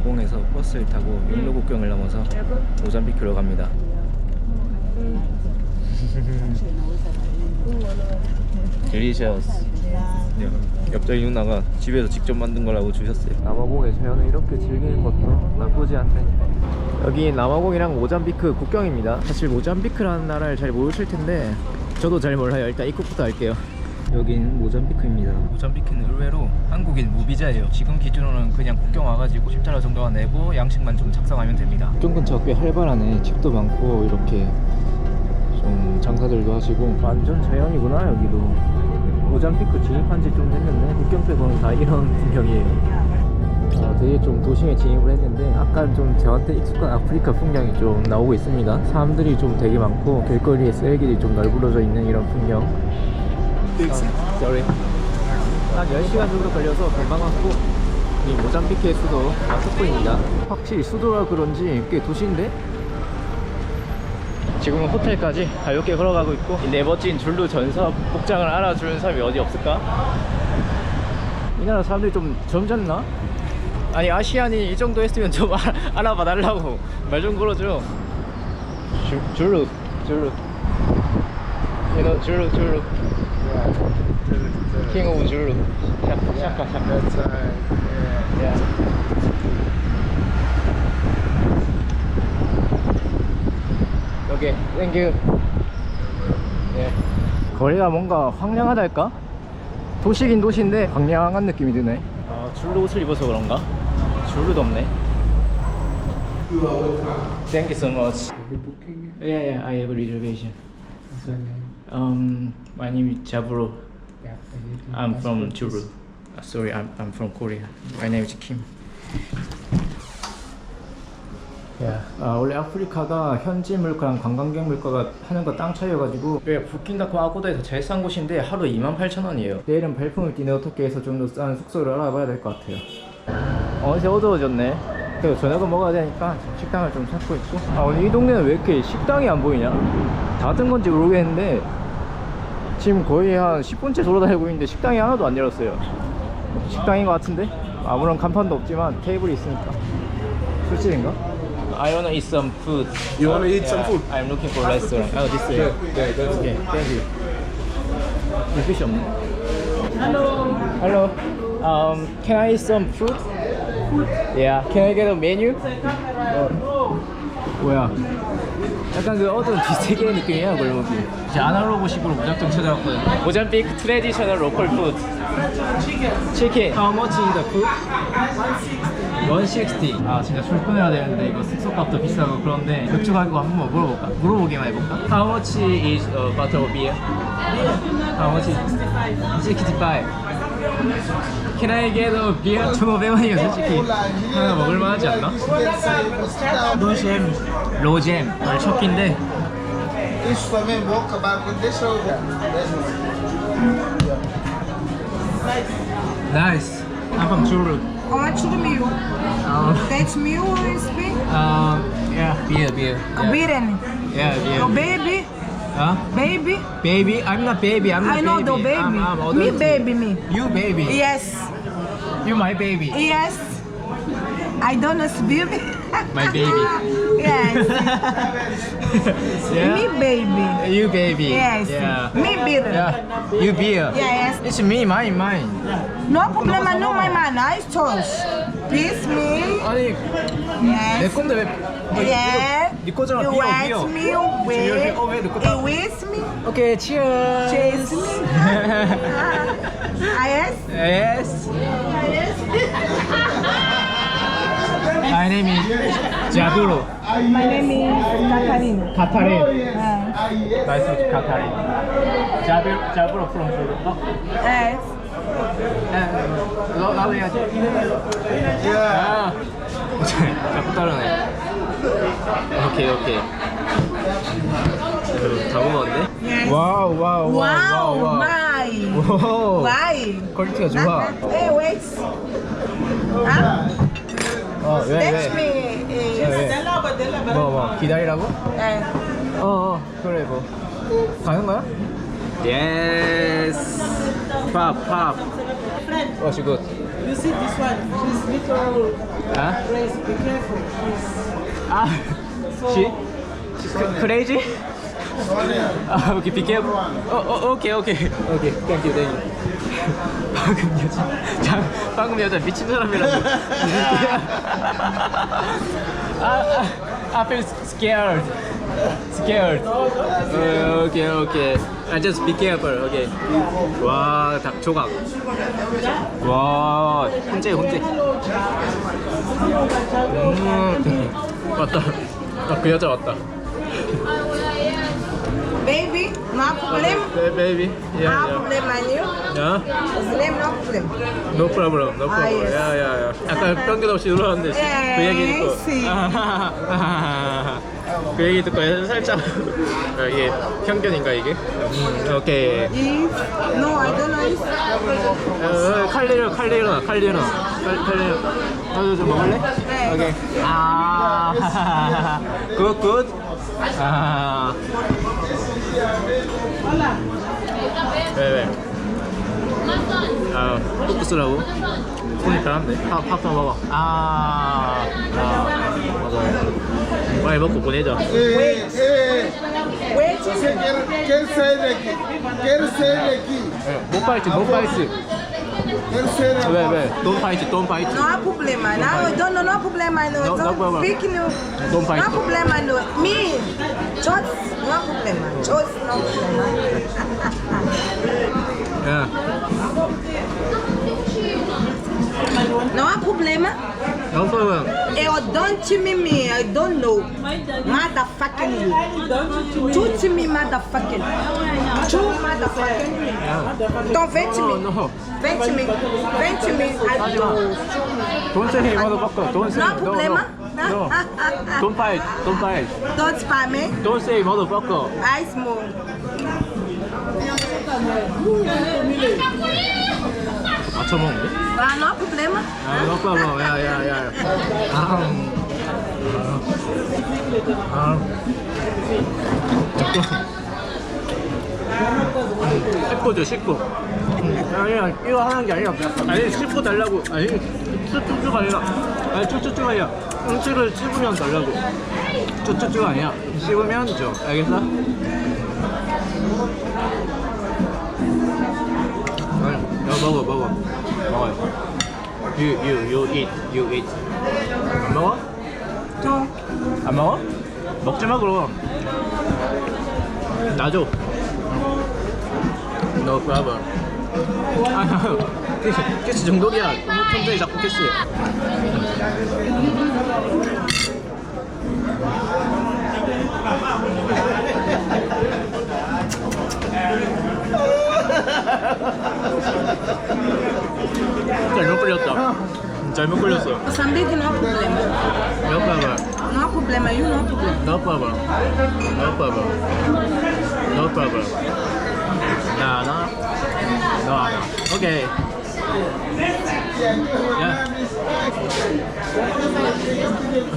남아공에서 버스를 타고 육로 국경을 넘어서 모잠비크로 갑니다. 딜리셔스. 옆자기 누나가 집에서 직접 만든 거라고 주셨어요. 남아공의 자연을 이렇게 즐기는 것도 나쁘지 않네. 여기 남아공이랑 모잠비크 국경입니다. 사실 모잠비크라는 나라를 잘 모르실 텐데 저도 잘 몰라요. 일단 입국부터 할게요. 여기는 모잠비크입니다. 모잠비크는 의외로 한국인 무비자예요. 지금 기준으로는 그냥 국경 와가지고 10달러 정도만 내고 양식만 좀 작성하면 됩니다. 국경 근처 꽤 활발하네. 집도 많고 이렇게 좀 장사들도 하시고 완전 자연이구나 여기도. 모잠비크 진입한 지 좀 됐는데 국경 빼고는 다 이런 풍경이에요. 아, 되게 좀 도심에 진입을 했는데 약간 좀 저한테 익숙한 아프리카 풍경이 좀 나오고 있습니다. 사람들이 좀 되게 많고 길거리에 쓰레기들이 좀 널브러져 있는 이런 풍경. 아, sorry. 한 10시간 정도 걸려서 금방 왔고 이 모잠비크의 수도 마푸토입니다. 확실히 수도라 그런지 꽤 도시인데 지금은 호텔까지 가볍게 걸어가고 있고 이 네버진 줄루 전사 복장을 알아주는 사람이 어디 없을까? 이 나라 사람들이 좀 점잖나? 아니 아시안이 이 정도 했으면 좀 알, 알아봐 달라고 말 좀 걸어줘 줄, 줄루 줄루 You know 줄루 줄 루 King of 줄루 샤카 샤카 샤카 That's right. Yeah. Yeah. 오케이, 땡큐. 예. 거리가 뭔가 황량하다 할까? 도시긴 도시인데 황량한 느낌이 드네. 아, 줄로 옷을 입어서 그런가? 줄로도 없네. Thank you so much. Yeah, yeah, I have a reservation. Um, my name is Jaburo. Yeah. I'm from Juru. Uh, sorry, I'm, I'm from Korea. My name is Kim. 야, 아, 원래 아프리카가 현지 물가랑 관광객 물가가 하는 거 땅 차이여가지고 여기가 부킹닷컴 아고다에서 제일 싼 곳인데 하루 28,000원이에요 내일은 발품을 뛰네 어떻게 해서 좀 더 싼 숙소를 알아봐야 될 것 같아요 어느새 어두워졌네 그리고 저녁은 먹어야 되니까 식당을 좀 찾고 있고 아 오늘 이 동네는 왜 이렇게 식당이 안 보이냐 닫은 건지 모르겠는데 지금 거의 한 10분째 돌아다니고 있는데 식당이 하나도 안 열었어요 식당인 것 같은데 아무런 간판도 없지만 테이블이 있으니까 술집인가? I wanna eat some food. You wanna eat some food? I'm looking for restaurant. Oh, this way. Yeah, that's Okay, thank you. 불빛이 없네. Hello. Hello. Um, can I eat some food? Yeah. Can I get a menu? 어, 뭐야? 약간 그 어떤 뒷세계의 느낌이야 골목이. 이제 아날로그식으로 무작정 찾아왔거든. 모잠비크 트레디셔널 로컬 푸드. 치킨. How much is the food? 160. 아 진짜 술 끊어야 되는데 이거 숙소값도 비싸고 그런데 맥주 가격 한번 물어볼까? 물어보기만 해볼까? How much is a bottle of beer? How much is 65. Can I get a beer? 1,500원이면 솔직히 하나 먹을만 하지 않나? 로잼 원래 첫 끼인데 Isso também vou acabar com. Deixa eu. 나이스 I'm from Churu How much the meal? um, That's meal or speak? um, yeah beer beer A yeah, biryani. yeah Oh, beer baby, huh? baby. baby I'm not baby I'm not I know baby the baby. I'm, I'm me adult. baby, me. you baby Yes, you my baby yes. I don't know baby. My baby. yes, yeah me baby. you baby Yes, yeah me beer. yeah you beer Yes. it's me mine mine No problema, no, my man. I chose. This me. 아니 내 Yes. 건데 왜 너, Yeah. 네 거잖아 You 비어 비어 me 어, 왜내 with? 거다? You with me? 오케이 cheers Chase me. Ah, yes. yes My name is Jaburo My name is Katarina. Katarin Ah, Nice to meet you, Katarin Jaburo Jaburo from 어? yes. 너 나도 해야지 아 자꾸 따르네 오케이 오케이 다 먹었는데? 와우 와우 와우 와우. 와우 Why? 퀄리티가 좋아 Hey, wait. Huh? 어, 왜, Let 왜? me. 왜, Uh, 왜? 뭐, 뭐, 기다리라고? eh, 어, 어, 그래, 뭐. 가는 거야? 예스. 팝, 팝. 어, 지금. You see this one? This little 아? place. Be careful. please. 아, she? She's crazy? 아, 오케이, be careful. 어, 어, 오케이, 오케이. 오케이, thank you, thank you. 방금 여자, 자, 방금 여자 미친 사람이라고. 아, 아, I feel scared. Scared. 어, 오케이, 오케이. I just be careful, 오케이. 와, 닭 조각. 와, 혼재, 혼재. 음, 왔다. 아, 그 여자 왔다. Baby, no problem. 네, 베이비. No 야, 야. problem, man. You. 야. Muslim, no problem. No problem, no problem. 아, yes. 야, 야, 야. 약간 편견 없이 놀았는데 그 얘기 듣고 에이씨. 그 얘기 듣고 살짝 어, 이게 편견인가 이게? 음, 오케이. If no, I don't know. If. 어, 어, 칼리 일어나, 칼리 일어나, 칼리 일어나. 칼, 칼리 일어나. 나도 좀 먹을래? 네. 오케이. 아, 굿, 굿. 아. 왜, 왜? 아, 포크스라고? 손이 편한데? 파 먹어. 아, 아, 먹어요. 빨리 먹고 보내자. Eh, eh, Wait. você quer, quer sair daqui? Quero sair daqui. 못 파이트, 못 파이트. Quero sair daqui. 왜, 왜? 돈 파이트, 돈 파이트. No problema. No, don't, no, no problema. No, No, no don't problem. speak no. Don't fight. No problema. No, me. Just no problema. Just no problema. 야, No problema. No problem. Eu don't me me. I don't know. Motherfucking you. Shoot me, motherfucking. Shoot motherfucking. Então vem te No, me. no. Vem te me. Vem te me. I don't. Don't say hey, motherfucker. Don't say. No problema. No, no. no. Don't fight. Don't fight. Don't spam me. Don't say motherfucker. I smoke. 맞춰먹는데? Ah, no problema. 아, no problem. 야, 야, 야. 야. 아, 음. 아, 아. 씻고 줘, 씻고. 아니야, 이거 하는 게 아니라. 아니, 씻고 달라고. 아니, 쭈쭈쭈가 아니라. 아니, 쭈쭈쭈가 아니라. 음식을 씹으면 달라고. 쭈쭈쭈가 아니야. 씹으면 줘. 알겠어? 먹어, 먹어. 먹어요. You, you, you eat, you eat. 안 먹어? Então, 안 먹어? 먹지 마 그럼. 놔줘. No problem. 아, 키스, 키스 중독이야. 평소에 자꾸 키스. 잘못 걸렸다. 잘못 걸렸어. Moçambique não há problema. No problem. Não há problema, you não há problema. No problem. No problem. No problem. No, no. No, no. Okay. Yeah.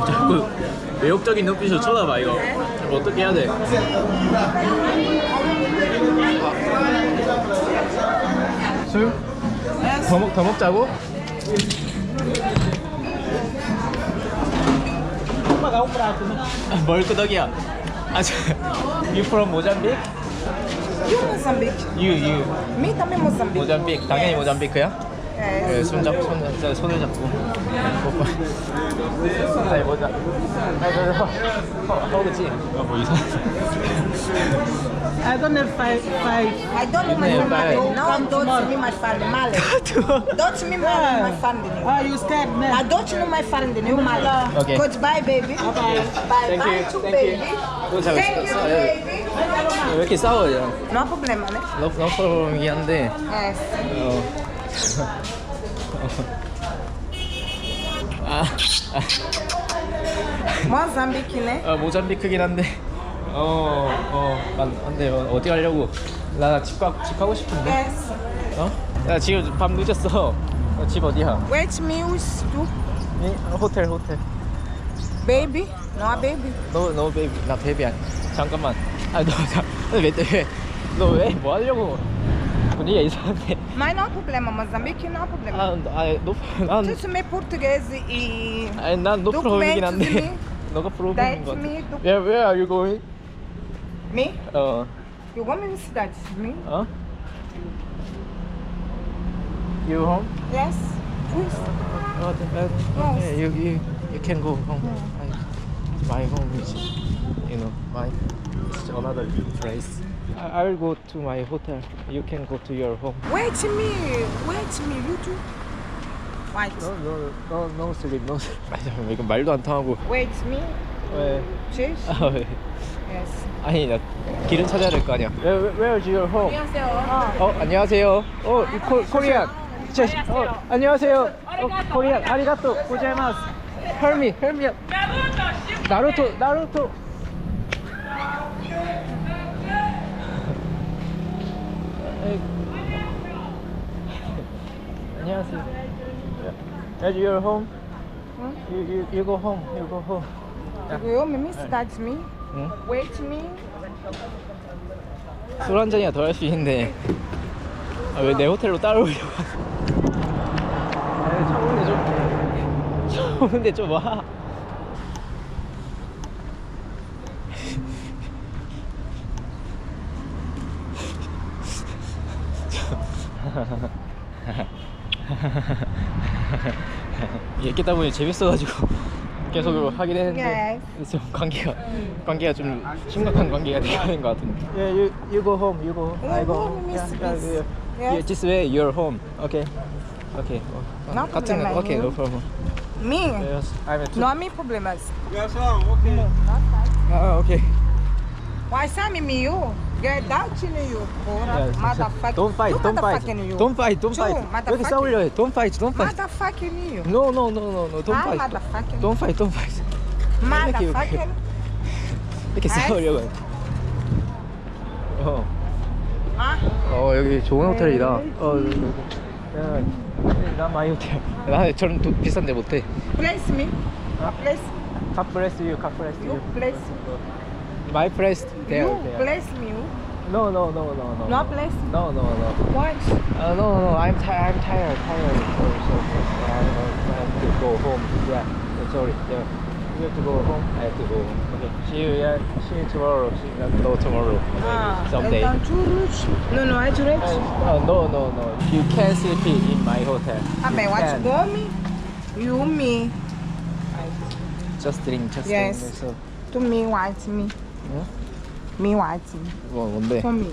자꾸 매혹적인 눈빛으로 쳐다봐. 이거 어떻게 해야 돼? 술? 더, 먹, 더 먹자고? 아, 뭘 끄덕이야? 아, 저, you from Mozambique? E o Moçambique? You, you. Me também Moçambique. 모잠비크 당연히 모잠비크야? É. 네, 손 잡고 손, 저 손을 잡고 오빠 자 해보자 허그지? 아뭐 이상 I don't have five, five. I don't know my Yeah, family. bye. Não, don't me my family. Male. Don't me my, my family. Oh, you scared I now? don't know my family. You male. Okay. Goodbye, baby. Bye. Bye. Thank Bye you, to thank you. baby. 또 잘- Thank you, 잘- baby. 왜 이렇게 싸워요? Não há problema, né? 너 너프로이긴 한데 É. 어. 아, Moçambique, né? 아 모잠비크긴 한데 어어 안돼 어디 가려고 나 집 가 집 가고 싶은데 É. 어? 나 지금 밤 늦었어 어, 집 어디야? Wait me, os- tu. 이? 호텔 호텔 Baby. Há baby. 너, 너 베이비 나 베이비 아니 잠깐만 아너왜너 왜 뭐 하려고 분위기가 이상한데. Mas não há problema, Moçambique não há problema. 아, 아, 노, 난, Tu me português e 아니, 난노 프로이긴 한데. Documentos 너가 프로인 That's 것 같아. me, do- Where, where are you going? Me? 어, Eu vou à minha cidade. Me? 어? You home? Yes. Please. 어, uh, yeah, you, you, you can go home. I, my home is, you know, my, it's another place. I, I will go to my hotel. You can go to your home. Wait me. Wait me. You too. Wait. No, no, no, no sleep, no sleep. 말도 안 통하고. Wait me. 왜? Cheers. 아, 왜? Yes. 아니, 나 길은 찾아야 될 거 아니야. Where, where is your home? 안녕하세요. 어, 안녕하세요. 어, 이 코, 코리안. 제, 어, 안녕하세요. 어, 코리안. 아리가또 고자이마스. Help me. 나루토, 나루토. 안녕하세요. At your home? You, you, you go home, you go home. Eu, minha cidade. Me. 응? Wait me. 술 한 잔이야 더할 수 있는데 아, 왜 내 호텔로 따라오려고 하지? 아, 처음인데 좀 처음인데 좀 와. 얘기다 보니 재밌어가지고 계속 하긴 했는데 좀 관계가 관계가 좀 심각한 관계가 되는 것 같은데. Yeah, you you go home, you go. home. I go. home. Miss, Yeah, yeah, yeah. Yes. Yeah, this way, your home. Okay. Okay. 어, No 같은 problem, 거. Okay, no problem. Me. Yes, I'm at. Há me problemas. Ah, okay. Why Sammy me you? Get out in you. Ora, Yeah, motherfucker. Don't fight, don't fight. you. Don't fight, don't fight. motherfucking. 싸우려 해? Don't fight, don't fight. Motherfucking you. No, no, no, no, no. Don't Ah, fight. motherfucking. Don't fight, don't fight. Motherfucking. 이렇게. 싸우려고 해. 어. Ah, 어 여기 좋은 호텔이다. 어 여기 여기. 야, 나 마이 호텔. 나 저런 돈 비싼데 못해. place me. Place. God bless you. God bless You you. place. My place there. You there. place me. You. No, no, no, no, no. No place. No, no, no. What? Uh, no, no. I'm tired. I'm tired. Tired. So, so, so I, I have to go home. Yeah. Uh, sorry. Yeah. You have to go home. I have to go home. Okay. See you. Yeah. See you tomorrow. See you. No, tomorrow. Ah, Someday. então tu rich. Não, não é direito. Uh, no, no, no. You can sleep in my hotel. Ah, bem, You what can. go me? You me. Just drink, just Yes. drink. So, Tu me what me. 응? Me. 뭐 뭔데? Me.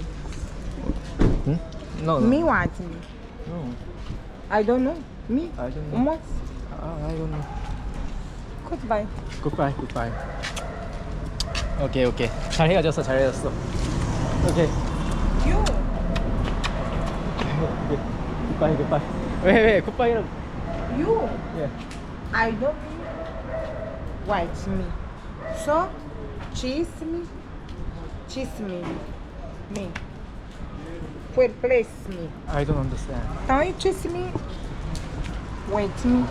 응? No, no. Me. No. I don't know. Me. I don't know. What? 아, I don't know. Goodbye. Goodbye, goodbye. 오케이, 오케이. 잘 헤어졌어, 잘 헤어졌어. 오케이. You. 굿바이, 굿바이. 왜, 왜? 굿바이는. You. 예. I don't white me. So, cheese me. Cheese me. Me. Put place me. I don't understand. Então, you cheese me. Wait me.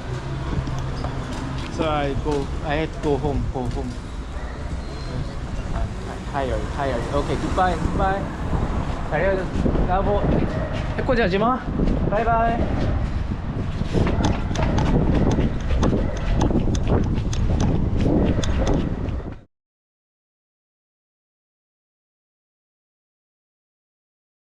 So I go, I have to go home, go home. I'm tired, tired. Okay, goodbye, goodbye. 잘 헤어졌어. 나뭐 해코지 하지 마. 바이바이.